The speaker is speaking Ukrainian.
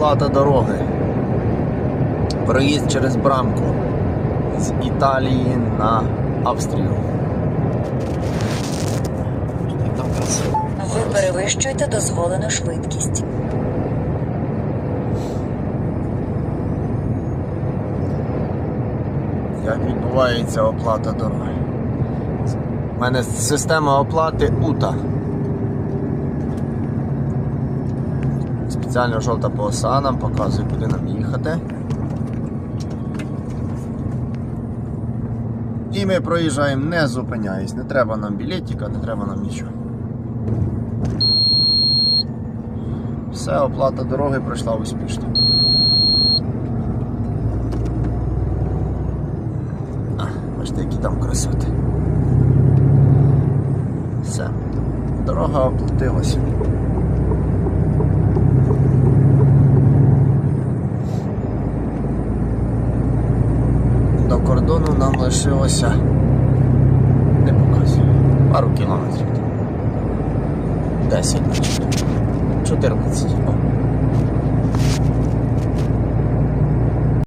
оплата дороги. Проїзд через брамку з Італії на Австрію. Ви перевищуєте дозволену швидкість. Як відбувається оплата дороги? У мене система оплати УТА. Спеціально жовта полоса нам показує, куди нам їхати. І ми проїжджаємо, не зупиняєсь. Не треба нам білетика, не треба нам нічого. Все, оплата дороги пройшла успішно. А, бачите, які там красоти. Все. Дорога оплатилась. Кордону нам лишилося. Не показую. Пару кілометрів. 10, 14. О.